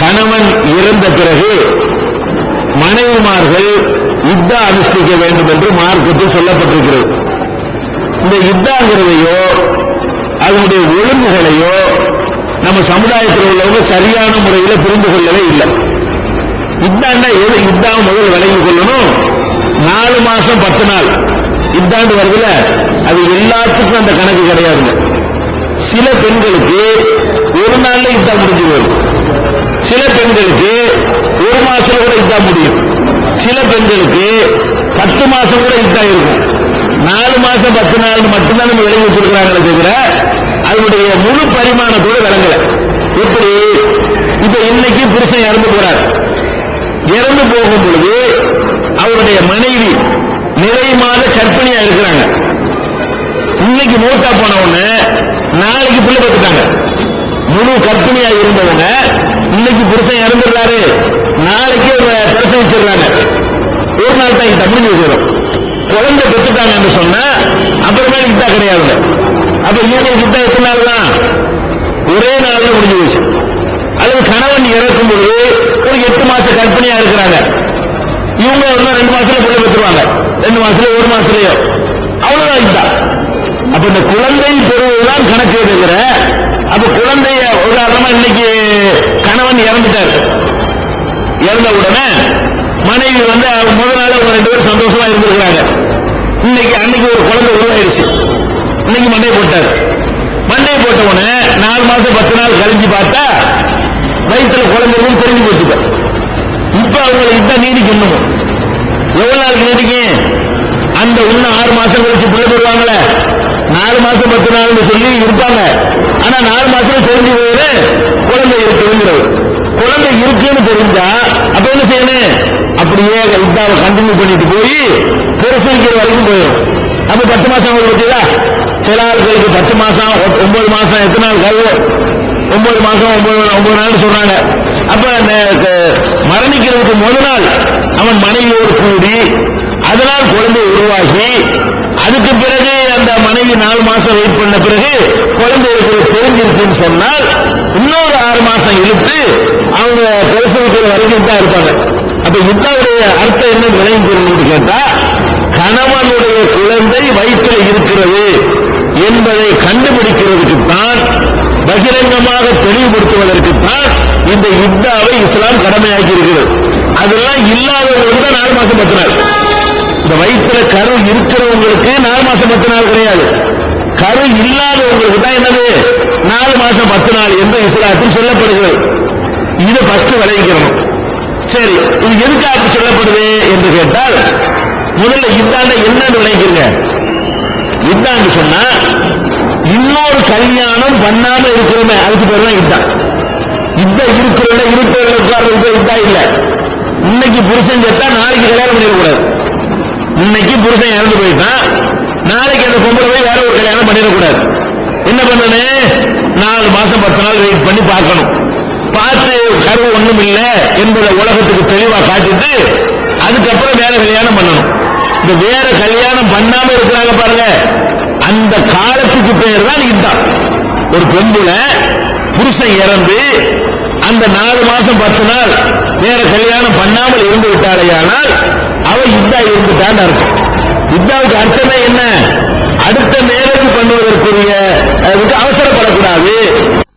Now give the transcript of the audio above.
கணவன் இறந்த பிறகு மனைவிமார்கள் யுத்தா அனுஷ்டிக்க வேண்டும் என்று மார்க்கத்தில் சொல்லப்பட்டிருக்கிறது. இந்த யுத்தாங்கிறதையோ அதனுடைய ஒழுங்குகளையோ நம்ம சமுதாயத்தில் உள்ளவங்க சரியான முறையில் புரிந்து கொள்ளவே இல்லை. இத்தாண்டா எது? யுத்தாம் முதல் விளங்கி கொள்ளணும். நாலு மாசம் பத்து நாள். இத்தாண்டு வருதுல அது எல்லாத்துக்கும் அந்த கணக்கு கிடையாதுங்க. சில பெண்களுக்கு தான் முடிஞ்சு சில பெண்களுக்கு ஒரு மாசம் கூட இத்தா முடியும். சில பெண்களுக்கு பத்து மாசம் கூட இத்தா இருக்கும். நாலு மாசம் பத்து நாள் மட்டும்தான் நம்ம விளைவு கொடுக்குறாங்களே தவிர அதனுடைய முழு பரிமாணத்தோடு விளங்கல. எப்படி இப்ப இன்னைக்கு புருஷன் இறந்து போறார். இறந்து போகும் பொழுது அவருடைய மனைவி நிறை மாத கற்பனையா இருக்கிறாங்க. இன்னைக்கு மூட்டா போன உடனே நாளைக்கு பிள்ளை பெற்றுட்டாங்க முழு கற்பிணியா இருந்தவங்க இன்னைக்கு புருஷன் இறந்துடுறாரு. நாளைக்கு ஒரு பிரசவிச்சிடுறாங்க ஒரு நாள் தான் இதை முடிஞ்சு வச்சிடும். குழந்தை பெற்றுட்டாங்கன்னு சொன்னா அப்புறமே இத்தா கிடையாது. அப்ப இவங்களுக்கு கிட்ட எத்தனை நாள் தான்? ஒரே நாள்ல முடிஞ்சு போச்சு. அல்லது கணவன் இறக்கும் போது ஒரு எட்டு மாசம் கற்பனையா இருக்கிறாங்க. இவங்க ரெண்டு மாசத்துல பிள்ளை பெற்றுருவாங்க. ரெண்டு மாசத்துல ஒரு மாசத்துலயோ. அவ்வளவுதான் இதுதான் அப்ப இந்த குழந்தை பெறுவதுதான் கணக்கு இருக்கிற அப்ப குழந்தைய உதாரணமா இன்னைக்கு கணவன் இறந்துட்டார். இறந்த உடனே மனைவி வந்து முதல் நாள் அவங்க ரெண்டு பேரும் சந்தோஷமா இருந்திருக்கிறாங்க. இன்னைக்கு அன்னைக்கு ஒரு குழந்தை உருவாயிருச்சு. இன்னைக்கு மண்டை போட்டார். மண்டை போட்ட உடனே நாலு மாசம் பத்து நாள் கழிஞ்சு பார்த்தா வயிற்றுல குழந்தைகளும் தெரிஞ்சு போச்சுக்க இப்ப அவங்களுக்கு இதான் நீதிக்கணும் எவ்வளவு நாளுக்கு நீதிக்கு? அந்த இன்னும் ஆறு மாசம் கழிச்சு பிள்ளை பெறுவாங்களே நாலு மாசம் பத்து நாள்னு சொல்லி இருப்பாங்க. ஆனா நாலு மாசத்துல தெரிஞ்சு போயிரு. குழந்தை இருக்குங்கிறது குழந்தை இருக்குன்னு தெரிஞ்சா அப்ப என்ன செய்யணும்? அப்படியே இதாவை கண்டினியூ பண்ணிட்டு போய் பிரசவிக்கிற வரைக்கும் போயிடும் அப்ப பத்து மாசம் உங்களுக்கு சில ஆட்களுக்கு பத்து மாசம் ஒன்பது மாசம் எத்தனை நாள் கழுவு? ஒன்பது மாசம் ஒன்பது ஒன்பது நாள் சொல்றாங்க. அப்ப அந்த மரணிக்கிறதுக்கு முதல் நாள் அவன் மனைவியோடு கூடி அதனால் குழந்தை உருவாகி அதுக்கு பிறகு அந்த மனைவி நாலு மாசம் வெயிட் பண்ண பிறகு குழந்தைகளுக்கு தெரிஞ்சிருச்சுன்னு சொன்னால் இன்னொரு ஆறு மாசம் இழுத்து அவங்க பிரசவத்தில் வரைக்கும் தான் இருப்பாங்க. அப்ப இத்தாவுடைய அர்த்தம் என்ன விளைவிக்கணும்னு கேட்டா கணவனுடைய குழந்தை வயிற்றில் இருக்கிறது என்பதை கண்டுபிடிக்கிறதுக்கு தான் பகிரங்கமாக தெளிவுபடுத்துவதற்கு தான் இந்த இத்தாவை இஸ்லாம் கடமையாக்கி இருக்கிறது அதெல்லாம் இல்லாதவங்களுக்கு தான் நாலு மாசம் பத்து நாள் இந்த வயிற்றுல கரு இருக்கிறவங்களுக்கு நாலு மாசம் பத்து நாள் கிடையாது. கரு இல்லாதவங்களுக்கு தான் என்னது? நாலு மாசம் பத்து நாள் என்று இஸ்லாத்தில் சொல்லப்படுகிறது. இதை பஸ்ட் விளைவிக்கணும் சரி இது எதுக்காக சொல்லப்படுது என்று கேட்டால் முதல்ல இந்தாண்ட என்னன்னு விளைவிக்கிறீங்க இந்தாண்டு சொன்னா இன்னொரு கல்யாணம் பண்ணாம இருக்கிறோமே அதுக்கு பேர் தான் இதான் இத்த இருக்கிறோட இருப்பதில் உட்கார்றது இதா இல்லை. இன்னைக்கு புருஷன் செத்தா நாளைக்கு கல்யாணம் பண்ணிடக்கூடாது. இன்னைக்கு புருஷன் இறந்து போயிட்டான். நாளைக்கு அந்த பொம்பளை போய் வேற ஒரு கல்யாணம் பண்ணிடக்கூடாது என்ன பண்ணணும் நாலு மாசம் பத்து நாள் வெயிட் பண்ணி பார்க்கணும். பார்த்து கருவு ஒண்ணும் இல்லை என்பதை உலகத்துக்கு தெளிவா காட்டிட்டு அதுக்கப்புறம் வேற கல்யாணம் பண்ணணும். இந்த வேற கல்யாணம் பண்ணாம இருக்கிறாங்க பாருங்க. அந்த காலத்துக்கு பேர் தான் இதுதான். ஒரு பொம்புல புருஷன் இறந்து அந்த நாலு மாசம் பத்து நாள் வேற கல்யாணம் பண்ணாமல் இருந்து விட்டாலேயானால் அவ இதா இருந்துட்டான்னு இருக்கும் இத்தாவுக்கு அர்த்தமே என்ன